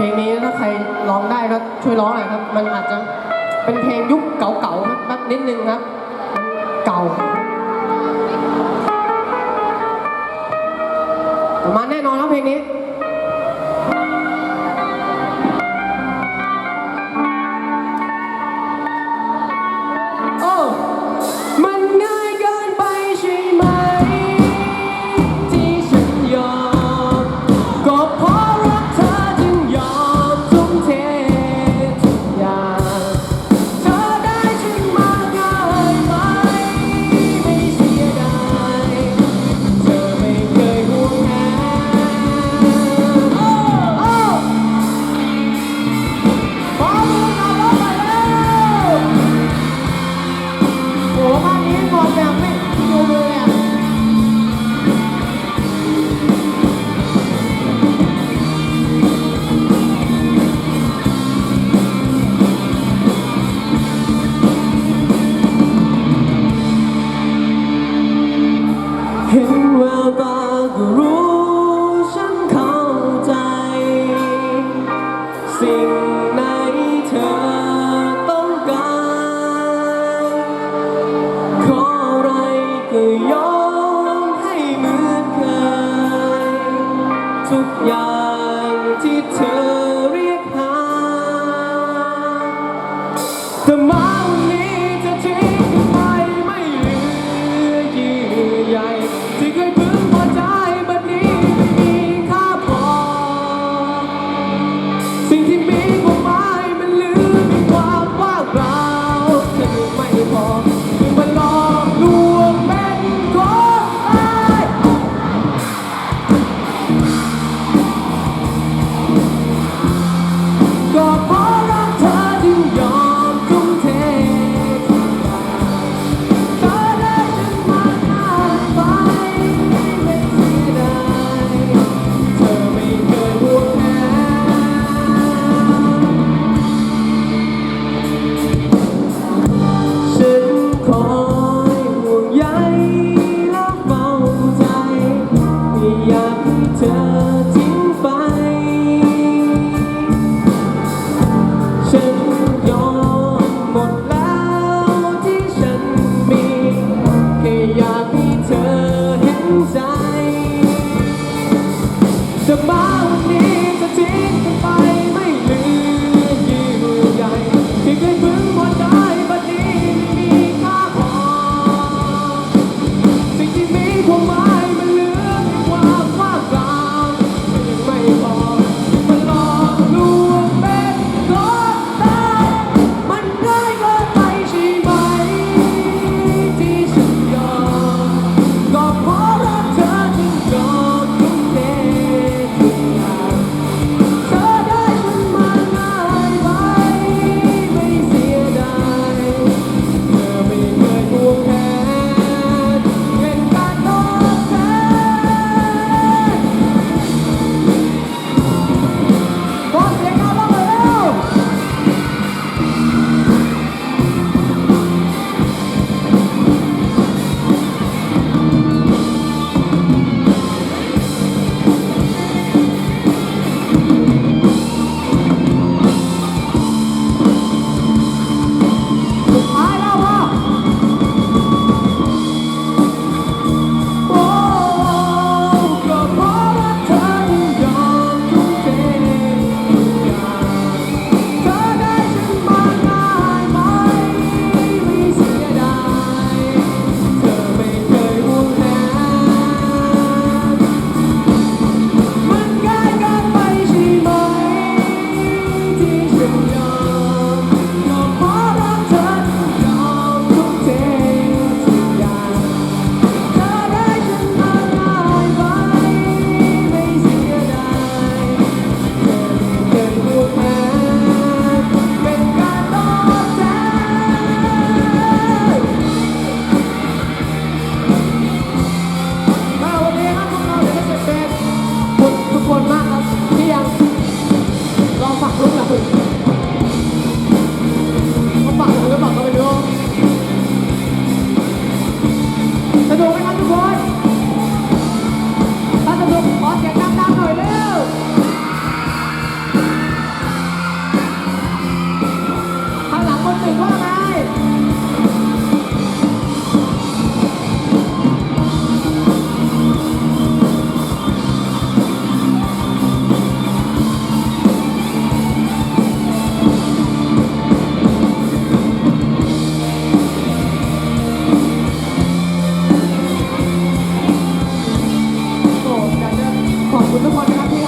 เพลงนี้ถ้าใครร้องได้ก็ช่วยร้องหน่อยครับ มันอาจจะเป็นเพลงยุคเก่าๆแป๊บนิดนึงครับ เก่า ประมาแน่นอนครับเพลงนี้ เห็นแววตาก็รู้ฉันเข้าใจ สิ่งไหนเธอต้องการ ขออะไรก็ยอมให้เหมือนเคยทุกอย่างที่เธอเรียกหาแต่มา about morning. ทุกคนนะครับที่